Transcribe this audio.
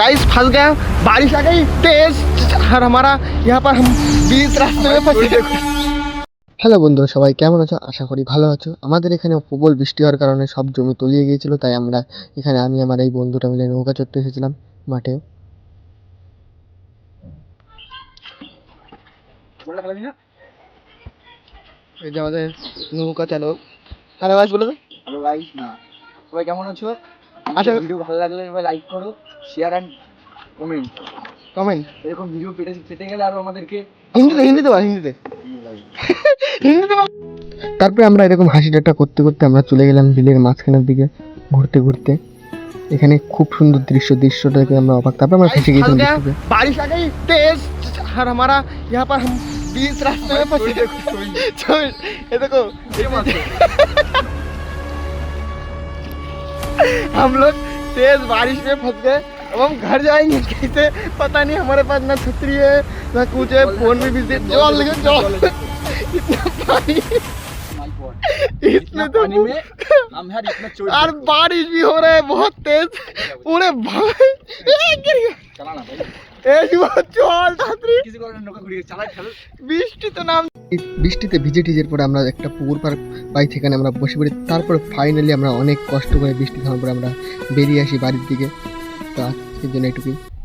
Guys फंस गए बारिश आ गई तेज और हमारा यहाँ पर हम बीच रास्ते में फंसे হ্যালো বন্ধু সবাই কেমন আছো আশা করি ভালো আছো আমাদের এখানে প্রবল বৃষ্টি হওয়ার কারণে সব জমি তলিয়ে গিয়েছিল তাই আমরা এখানে আমি আমার এই বন্ধুটা মিলে নৌকা চড়তে এসেছিলাম মাঠে এই যে আমাদের নৌকা চালক হ্যালো গাছ বলে তো হ্যালো গাইস না সবাই কেমন আছো আচ্ছা ভিডিও ভালো লাগলে এবার লাইক করো শেয়ার অ্যান্ড কমেন্ট কমেন্ট এরকম ভিডিও পেতে পেতে গেলে আরো আমাদেরকে হিন্দিতে হিন্দিতে বল হিন্দিতে হিন্দিতে বল তারপরে আমরা এরকম হাসি ঠাট্টা করতে করতে আমরা চলে গেলাম বিলের মাঝখানের দিকে ঘুরতে ঘুরতে এখানে খুব সুন্দর দৃশ্য দৃশ্যটা দেখে আমরা অবাক তারপরে আমরা ফেসে গিয়েছিলাম বৃষ্টিতে बारिश आ गई तेज और हमारा यहाँ पर हम बीच रास्ते में फंसे छोड़, ये देखो हम लोग तेज बारिश में फंस गए। अब हम घर जाएँगे कैसे? पता नहीं हमारे पास ना छतरी है ना कुछ है फ़ोन भी बिज़ी। जॉल लगे जॉल इतना पानी। इसमें तो में हम यार इतना यार बारिश भी हो रहा है बहुत तेज। पूरे भाई चलाना भाई। ए जो चल छतरी किसी को रोका गुड़ी चला चल। बिस्टी तो नाम বৃষ্টিতে ভিজে টিজের পরে আমরা একটা পুকুর পার পাই সেখানে আমরা বসে পড়ি। তারপরে ফাইনালি আমরা অনেক কষ্ট করে বৃষ্টি থামার পরে আমরা বেরিয়ে আসি বাড়ির দিকে। তো আজকের জন্য এটুকুই।